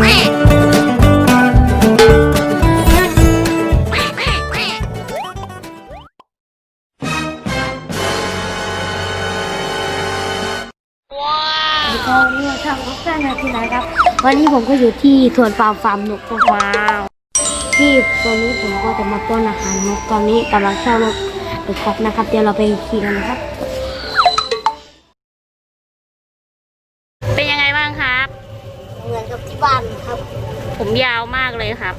วัสดีครับวันนี้เราทำรถแป้งนาทีไหนครับ วันนี้ผมก็อยู่ที่สวนฟาร์มฟาร์มนกตัวว้าวที่ตอนนี้ผมก็จะมาป้อนอาหารนกตอนนี้กำลังเข้ารถไปครบนะครับ เดี๋ยวเราไปขี่กันนะครับ ยาวมากเลยครับ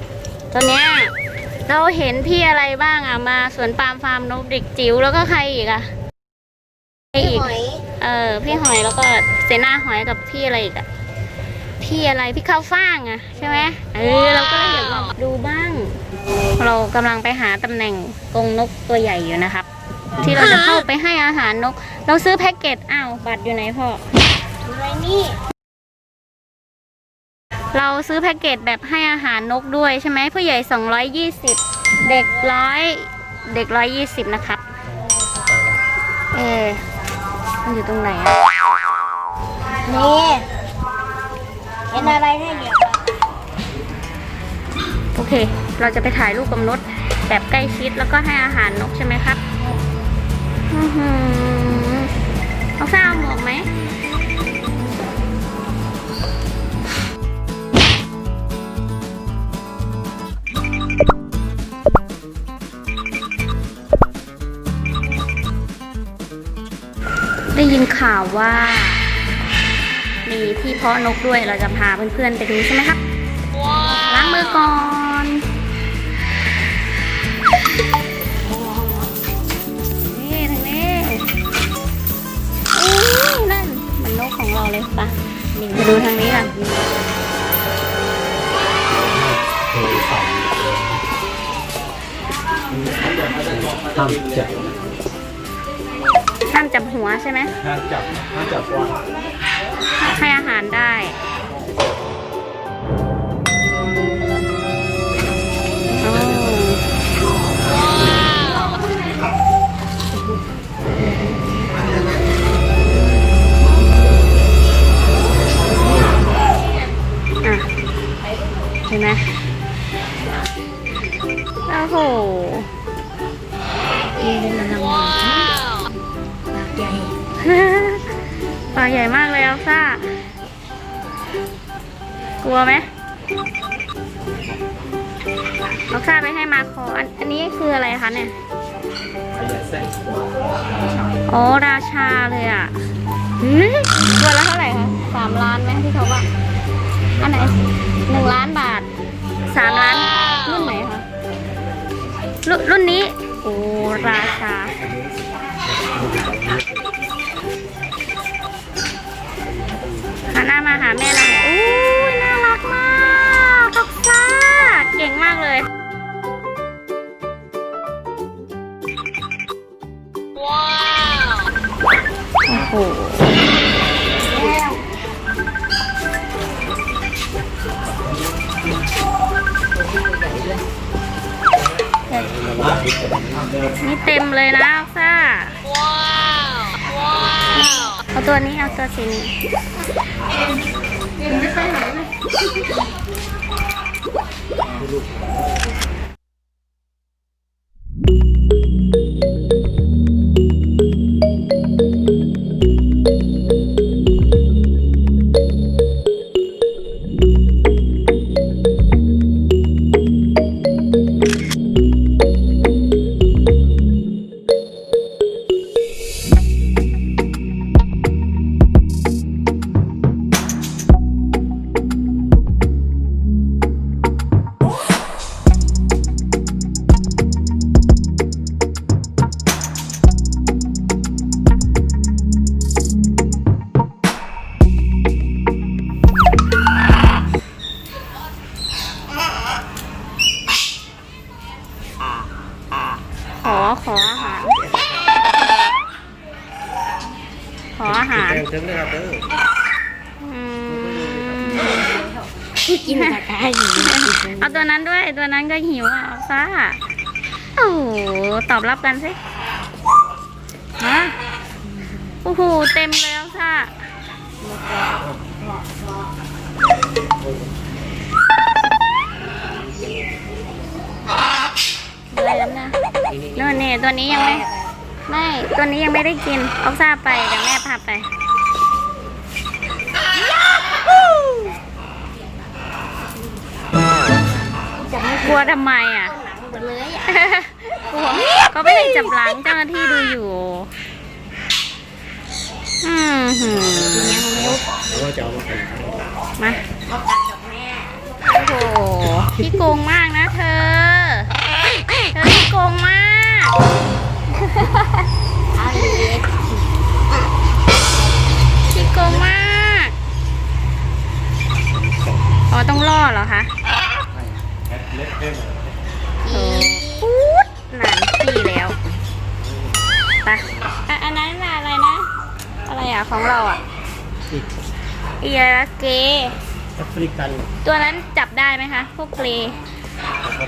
ตอนเนี้ยเราเห็นพี่อะไรบ้างอะมาสวนปาล์มฟาร์มนกเด็กจิ๋วแล้วก็ใครอีกอะใครอีกเออ พี่หอยแล้วก็เซน่าหอยกับพี่อะไรอีกอะพี่อะไรพี่ข้าวฟ่างอะใช่ไหมเออเราก็เลยอยากมาดูบ้าง เรากำลังไปหาตำแหน่งกรงนกตัวใหญ่อยู่นะครับ ที่เราจะเข้าไปให้อาหารนก เราซื้อแพ็กเกจอ้าวบัตรอยู่ไหนพ่ออะไรนี่ เราซื้อแพ็กเกจแบบให้อาหารนกด้วยใช่ไหมผู้ใหญ่ 220 เด็กร้อยเด็ก120นะครับเออมันอยู่ตรงไหนอะนี่เห็นอะไรให้เหยียบอะโอเค เราจะไปถ่ายรูปกับนกแบบใกล้ชิดแล้วก็ให้อาหารนกใช่ไหมครับอือหือเอาซ่าเอาหมวกไหม ข่าวว่า มีที่เพาะนกด้วยเราจะพาเพื่อนๆไปดูใช่ไหมครับล้างมือก่อนนี่ทางนี้อุ้นั่นมันนกของเราเลยปะนี่มาดูทางนี้กันห้ามจับ ห้ามจับหัวใช่ไหมห้ามจับห้ามจับว่าให้อาหารได้โอ้อะเห็นไหมโอ้โห ปลาใหญ่มากเลยอัลซ่า กลัวไหมอัลซ่าไปให้มาคออันอันนี้คืออะไรคะเนี่ยอ๋อราชาเลยอะหืมตัวละเท่าไหร่คะสามล้านไหมที่เขาว่าอันไหนหนึ่งล้านบาทสามล้านรุ่นไหนคะรุ่นนี้ หันหน้ามาหาแม่เราหน่อยอู้ยน่ารักมากท็อกซ่าเก่งมากเลย ว้าวโอ้โหนี่เต็มเลยนะอัลซ่าว้าวว้าว เอาตัวนี้เอาตัวสีนี้ข กินตะกายเอาตัวนั้นด้วยตัวนั้นก็หิวอะเอาโอ้โหตอบรับกันสิฮะโอ้โหเต็มเลยเอาซะอะแล้วนะโน่นเนี่ยตัวนี้ยังไม่ ไม่ ตัวนี้ยังไม่ได้กินเอาซาไปเดี๋ยวแม่พาไป จะไม่กลัวทำไมอะหมดเลยอะกลัวเขาไม่ได้จับหลังเจ้าหน้าที่ดูอยู่อืมหืมแล้วก็จะเอามาเป็นมามากัดกับแม่ โอ้โหพี่โกงมากนะเธอ เธอพี่โกงมากเอาอีกพี่โกงมาก อ๋อต้องล่อเหรอคะ เล็กเพิ่มโอ้พูดนานพี่แล้วไปอะอันนั้นน่ะอะไรนะ อะไรอะของเราอะอีกอีราเก แอฟริกันตัวนั้นจับได้ไหมคะ พวกเกร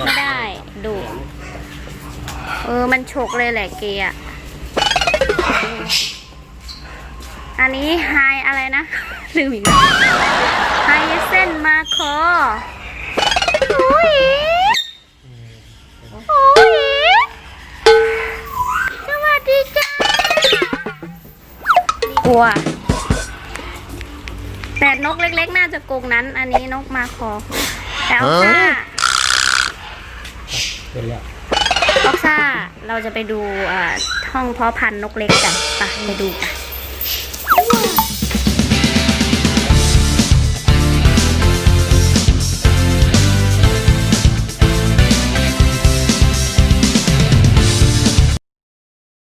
ไม่ได้ดูเออ มันฉกเลยแหละเกย์อะอันนี้ไฮอะไรนะ ลืมอีกแล้วไฮเส้นมาคอโอ้ย ลัว แต่นกเล็ก ๆ น่าจะกรงนั้น อันนี้นกมาคอแต่ออกซ่าเป็นแล้วออกซ่า เราจะไปดูอ่าห้องเพาะพันธุ์นกเล็กกันไปไปดูกัน